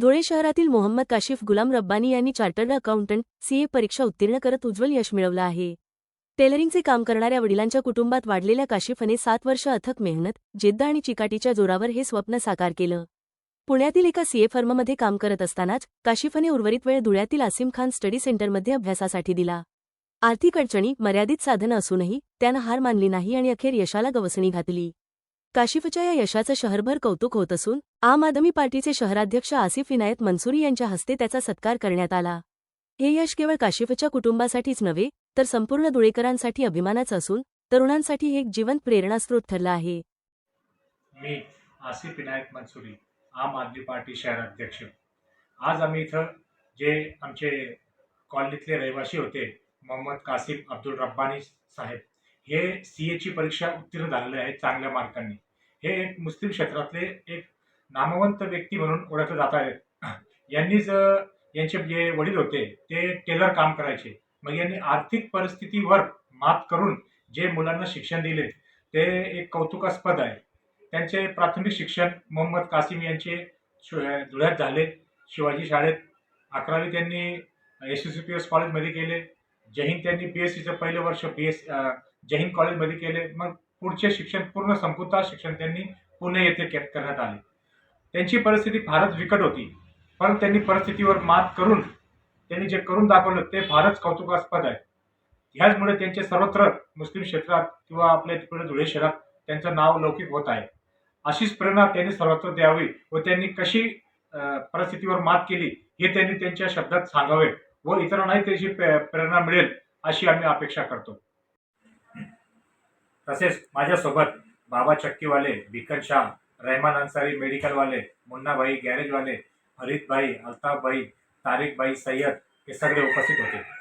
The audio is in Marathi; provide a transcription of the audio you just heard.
धुळे शहरातील मोहम्मद काशिफ गुलाम रब्बानी यांनी चार्टर्ड अकाउंटंट सीए परीक्षा उत्तीर्ण करत उज्ज्वल यश मिळवलं आहे. टेलरिंगचे काम करणाऱ्या वडिलांच्या कुटुंबात वाढलेल्या काशिफने सात वर्ष अथक मेहनत जिद्द आणि चिकाटीच्या जोरावर हे स्वप्न साकार केलं. पुण्यातील एका सीए फर्ममध्ये काम करत असतानाच काशिफने उर्वरित वेळ धुळ्यातील आसिम खान स्टडी सेंटरमध्ये अभ्यासासाठी दिला. आर्थिक अडचणी मर्यादित साधनं असूनही त्यानं हार मानली नाही आणि अखेर यशाला गवसणी घातली. काशिफच्या या यशाचं शहरभर कौतुक होत असून आम आदमी पार्टीचे शहराध्यक्ष आसिफ इनायत मनसुरी यांच्या हस्ते त्याचा सत्कार करण्यात आला. हे यश केवळ काशिफच्या कुटुंबासाठीच नव्हे तर संपूर्ण धुळेकरांसाठी अभिमानाचं असून तरुणांसाठी हे एक जिवंत प्रेरणास्रोत ठरला आहे. मी आसिफ विनायक मनसुरी आम आदमी पार्टी शहराध्यक्ष. आज आम्ही इथं जे आमचे कॉलनीतले रहिवासी होते मोहम्मद कासिम अब्दुल रब्बानी साहेब हे सी एची परीक्षा उत्तीर्ण झालेले आहेत चांगल्या मार्कांनी. हे एक मुस्लिम क्षेत्रातले एक नामवंत व्यक्ती म्हणून ओळखले जात आहेत. यांनीच यांचे जे वडील होते ते टेलर काम करायचे. मग यांनी आर्थिक परिस्थितीवर मात करून जे मुलांना शिक्षण दिले ते एक कौतुकास्पद आहे. त्यांचे प्राथमिक शिक्षण मोहम्मद कासिम यांचे धुळ्यात झाले. शिवाजी शाळेत अकरावी त्यांनी एस एस पी एस कॉलेजमध्ये केले. जहीन त्यांनी बी एस सीचं पहिलं वर्ष बी एस जहीन कॉलेजमध्ये केले. मग पुढचे शिक्षण पूर्ण संपुता शिक्षण त्यांनी पुणे येथे करण्यात आले. त्यांची परिस्थिती फारच बिकट होती. पण त्यांनी परिस्थितीवर मात करून त्यांनी जे करून दाखवलं ते फारच कौतुकास्पद आहे. ह्याचमुळे त्यांचे सर्वत्र मुस्लिम क्षेत्रात किंवा आपल्या तिकडे धुळे शहरात त्यांचं नाव लौकिक होत आहे. अशीच प्रेरणा त्यांनी सर्वत्र द्यावी व त्यांनी कशी परिस्थितीवर मात केली हे त्यांनी त्यांच्या शब्दात सांगावे. व इतरांनाही त्याची प्रेरणा मिळेल अशी आम्ही अपेक्षा करतो. तसेच माझ्यासोबत बाबा चक्कीवाले बिकन शाह रहमान अन्सारी मेडिकलवाले मुन्नाभाई गॅरेजवाले हरितभाई अल्ताफभाई तारिकभाई सय्यद हे सगळे उपस्थित होते.